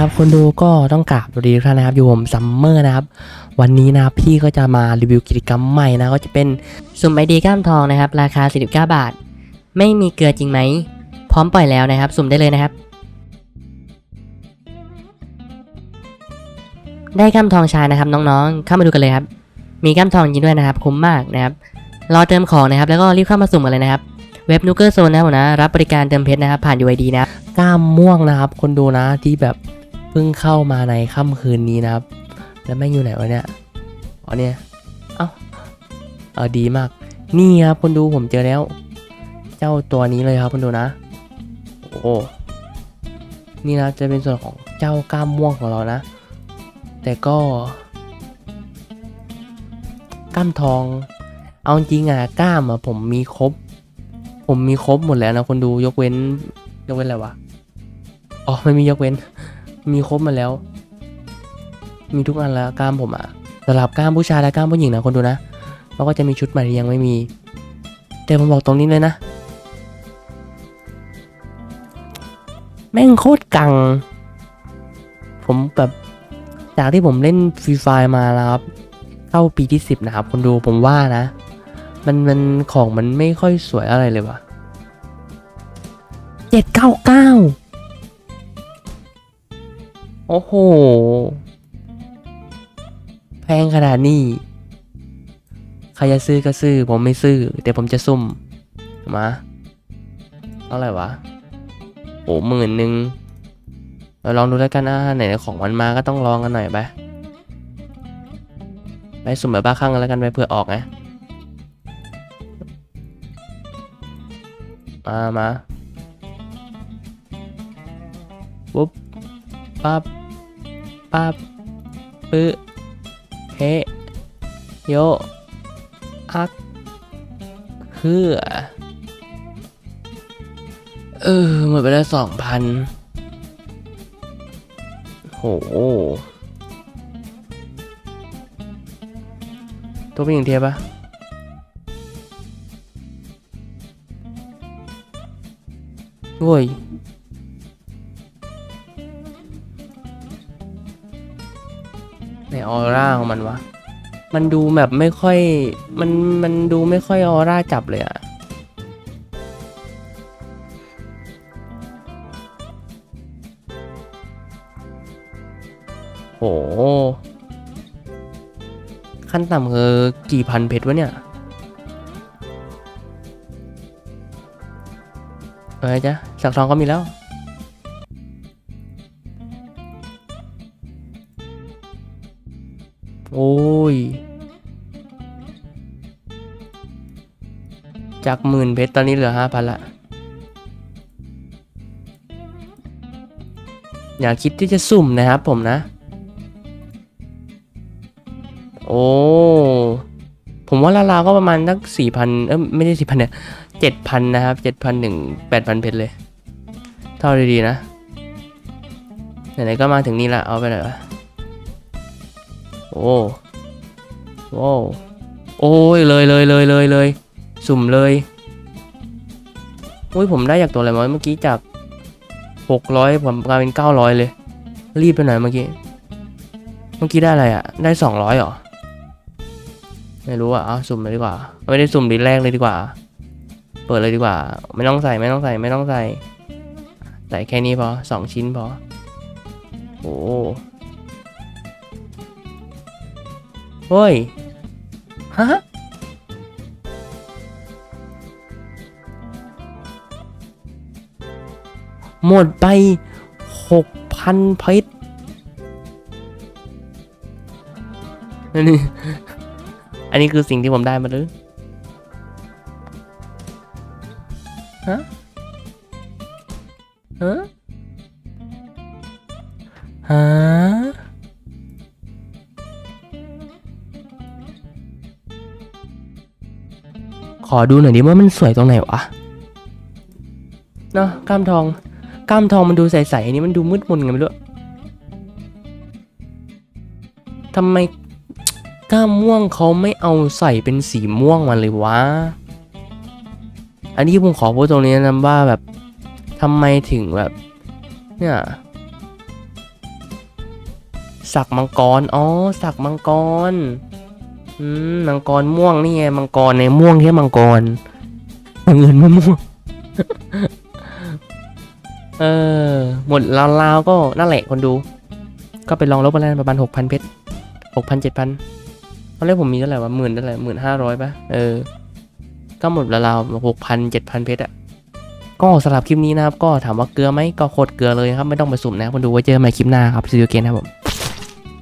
ครับคนดูก็ต้องกราบสวัสดีทุกท่านนะครับอยู่ผมซัมเมอร์นะครับ วันนี้นะพี่ก็จะมารีวิวกิจกรรมใหม่นะก็จะเป็นสุ่มไอดีก้ามทองนะครับ ราคา 49 บาท ไม่มีเกลือจริงไหม พร้อมปล่อยแล้วนะครับ สุ่มได้เลยนะครับ ได้ก้ามทองชายนะครับน้องๆ เข้ามาดูกันเลยครับ มีก้ามทองจริงด้วยนะครับ คุ้มมากนะครับรอเติมของนะครับ แล้วก็รีบเข้ามาสุ่มกันเลยนะครับเว็บนูเกอร์โซนนะครับผมนะ รับบริการเติมเพชรนะครับ ผ่าน UID นะครับกล้ามม่วงนะครับ คนดูนะที่แบบ เพิ่งเข้ามาในค่ำคืนนี้นะครับ แล้วแม่งอยู่ไหนวะเนี่ยอ๋อเนี่ย เอ้าเออดีมาก นี่ครับคนดูผมเจอแล้ว เจ้าตัวนี้เลยครับคนดูนะ โอ้นี่นะจะเป็นส่วนของเจ้ากล้ามม่วงของเรานะ แต่ก็กล้ามทอง เอาจริงอะกล้ามอะผมมีครบ ผมมีครบหมดแล้วนะคนดูยกเว้น ยกเว้นอะไรวะ อ๋อไม่มียกเว้น มีครบมาแล้ว มีทุกอันแล้วกล้ามผมอะสำหรับกล้ามผู้ชายและกล้ามผู้หญิงนะคนดูนะแล้วก็จะมีชุดใหม่ที่ยังไม่มีแต่ผมบอกตรงนี้เลยนะ แม่งโคตรกัง ผมแบบจากที่ผมเล่นฟรีไฟมาแล้วครับ เข้าปีที่สิบนะครับ คนดูผมว่านะ มันมันของมันไม่ค่อยสวยอะไรเลยวะเจ็ดเก้าเก้า โอ้โห แพงขนาดนี้ ใครจะซื้อก็ซื้อ ผมไม่ซื้อแต่ผมจะซุ่ม มาเท่าไหร่วะโอ้หมื่นหนึ่งเราลองดูแล้วกันนะไหนของมันมาก็ต้องลองกันหน่อยไป ไปสุ่มแบบบ้าคลั่งกันแล้วกันไปเผื่อออกไงมามาปุ๊บปั๊บ ปับปึเฮโย อักคือเออหมดไปแล้วสองพันโห ตัวเป็นอย่างเทียบปะโว้ย ออร่าของมันวะ มันดูแบบไม่ค่อย มันมันดูไม่ค่อยออร่าจับเลยอะโห ขั้นต่ำคือกี่พันเพชรวะเนี่ยเอ้ยจ้ะสักทองก็มีแล้ว โอ้ย จากหมื่นเพชรตอนนี้เหลือห้าพันละ อย่าคิดที่จะสุ่มนะครับผมนะ โอ้ ผมว่าลาวๆก็ประมาณสักสี่พันเออไม่ใช่สี่พันเนี่ยเจ็ดพันนะครับเจ็ดพันหนึ่งแปดพันเพชรเลย เท่าดีๆนะ ไหนๆก็มาถึงนี่ละเอาไปหน่อยวะ โอ้โว้โอ้ยเลยเลยเลยเลยเลยสุ่มเลยอุ้ยผมได้จากตัวอะไรมาเมื่อกี้จากหกร้อยผมกลายเป็นเก้าร้อยเลย รีบไปหน่อยเมื่อกี้ เมื่อกี้ได้อะไรอะได้สองร้อยเหรอ ไม่รู้อะเอาสุ่มเลยดีกว่า ไม่ได้สุ่มดีแรกเลยดีกว่า เปิดเลยดีกว่า ไม่ต้องใส่ไม่ต้องใส่ไม่ต้องใส่ ใส่แค่นี้พอสองชิ้นพอ โอ้ เฮ้ย ฮะ หมดไปหกพันเพชรอันนี้อันนี้คือสิ่งที่ผมได้มาหรือ ฮะ ฮะ ฮะ ขอดูหน่อยดิว่ามันสวยตรงไหนวะเนาะกล้ามทอง กล้ามทองมันดูใสๆอันนี้มันดูมืดมนไงไม่รู้ทำไมกล้ามม่วงเขาไม่เอาใส่เป็นสีม่วงมาเลยวะ อันนี้ผมขอพูดตรงนี้นะว่าแบบทำไมถึงแบบ เนี่ยสักมังกร อ๋อ สักมังกร อืมมังกรม่วงนี่ไงมังกรในม่วงที่มังกรอย่างอื่นไม่ม่วงเออ หมดลาวๆก็นั่นแหละคนดู ก็ไปลองลบมาแล้วประมาณหกพันเพชรหกพันเจ็ดพันตอนแรกผมมีเท่าไหร่วะหมื่นเท่าไหร่หมื่นห้าร้อยป่ะเออ ก็หมดราวๆหกพันเจ็ดพันเพชรอะก็สำหรับคลิปนี้นะครับ ก็ถามว่าเกลือไหมก็โคตรเกลือเลยครับ ไม่ต้องไปสุ่มนะคนดูไว้เจอกันใหม่คลิปหน้าครับซีอูเกนครับผม